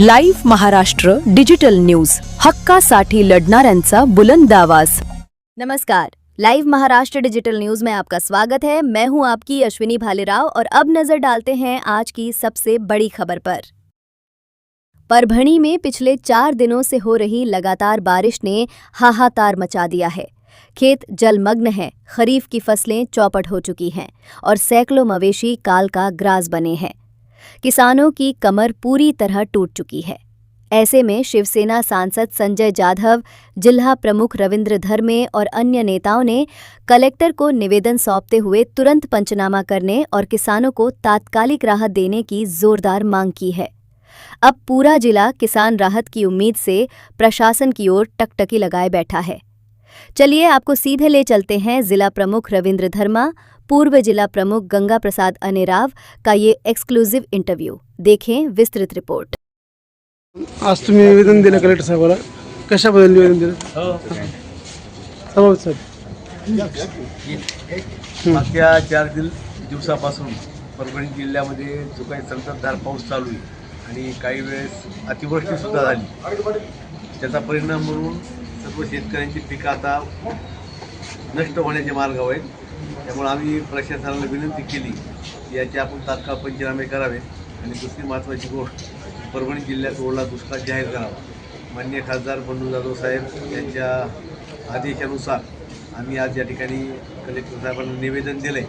Live Maharashtra digital news. Hakka हक्कासाठी लढणाऱ्यांचा बुलंद आवाज़. नमस्कार. लाइव महाराष्ट्र डिजिटल न्यूज़ में आपका स्वागत है. मैं हूँ आपकी अश्विनी भालेराव और अब नज़र डालते हैं आज की सबसे बड़ी खबर पर. परभणी में पिछले चार दिनों से हो रही लगातार बारिश ने हाहाकार मचा दिया है. खेत जलमग्न है. खरीफ की फ़सलें चौपट हो चुकी हैं और सैकड़ों मवेशी काल का ग्रास बने हैं. किसानों की कमर पूरी तरह टूट चुकी है। ऐसे में शिवसेना सांसद संजय जाधव जिला प्रमुख रविंद्र धर्मे और अन्य नेताओं ने कलेक्टर को निवेदन सौंपते हुए तुरंत पंचनामा करने और किसानों को तात्कालिक राहत देने की जोरदार मांग की है। अब पूरा जिला किसान राहत की उम्मीद से प्रशासन की ओर टकटकी लगाए बैठा है। चलिए आपको सीधे ले चलते हैं जिला प्रमुख रविंद्र धर्मा पूर्व जिला प्रमुख गंगा प्रसाद अनेराव का ये एक्सक्लूसिव इंटरव्यू देखें विस्तृत रिपोर्ट आज तुम्ही निवेदन दिलं कलेक्टर साहेबाला. कशाबद्दल निवेदन दिलं? सभापती साहेब. मागच्या चार दिल दिवसापासून परभणी जिल्ह्यामध्ये जो काही संततधार पाऊस चालू आहे आणि काही वेळेस अतिवृष्टीसुद्धा झाली. त्याचा परिणाम म्हणून सर्व शेतकऱ्यांची पिकं आता नष्ट होण्याच्या मार्गावर आहेत. त्यामुळे आम्ही प्रशासनाला विनंती केली की याचे आपण तात्काळ पंचनामे करावे आणि दुसरी महत्त्वाची गोष्ट परभणी जिल्ह्यात ओला दुष्काळ जाहीर करावा. मान्य खासदार बंडू जाधव साहेब यांच्या आदेशानुसार आम्ही आज या ठिकाणी कलेक्टर साहेबांना निवेदन दिलं आहे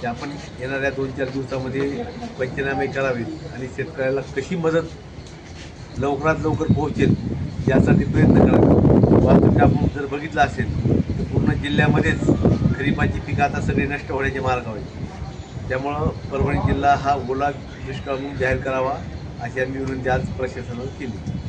की आपण येणाऱ्या दोन चार दिवसामध्ये पंचनामे करावेत आणि शेतकऱ्याला कशी मदत लवकरात लवकर पोहोचेल यासाठी प्रयत्न करावे. वाहतूक आपण जर बघितलं असेल तर पूर्ण जिल्ह्यामध्येच खरीपाची पिकं आता सगळी नष्ट होण्याचे मार्ग आहेत. त्यामुळं परभणी जिल्हा हा ओला दुष्काळ म्हणून जाहीर करावा अशी आम्ही विनंती आज प्रशासनानं केली.